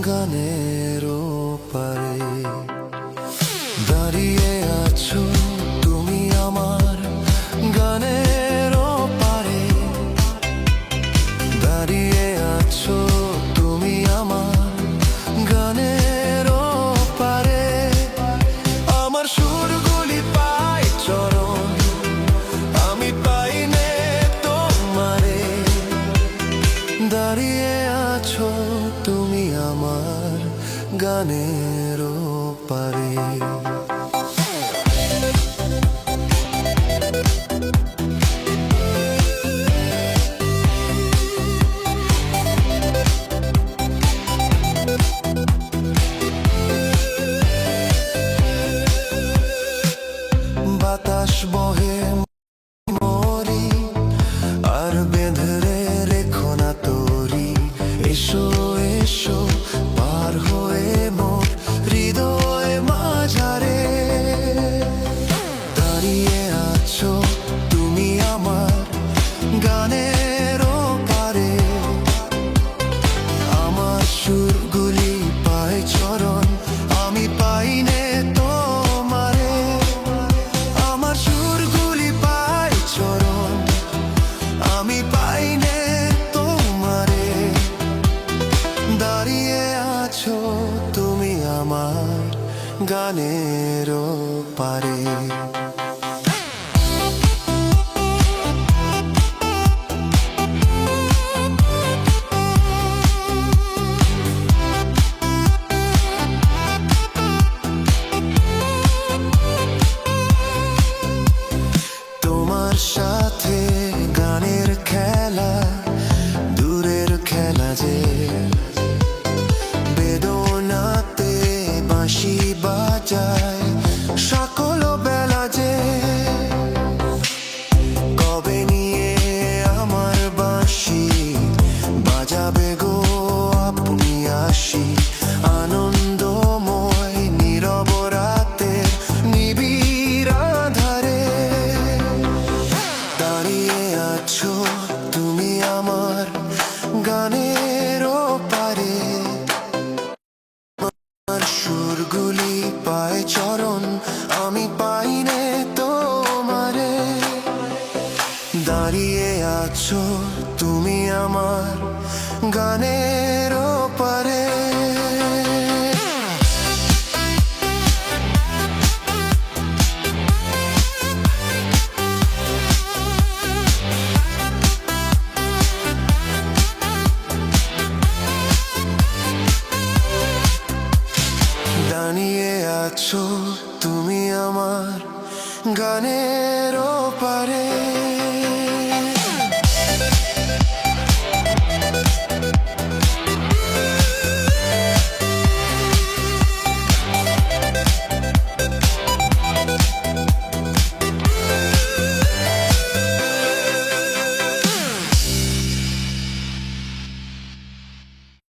গানের পারে গানের পারে বাতাস বহে মরি আর বেঁধরে রেখো না তোরি। এসো এসো আছো, তুমি আমার গানের পারে আমার সুরগুলি পায় চরণ, আমি পাইনে তোমারে। আমার সুরগুলি পায় চরণ, আমি পাইনে তোমারে। দাঁড়িয়ে আছো তুমি আমার গানের পারে সুরগুলি পায় চরণ আমি পাইনে তোমারে। দাঁড়িয়ে আছো তুমি আমার গানের পারে আছো তুমি আমার গানের পারে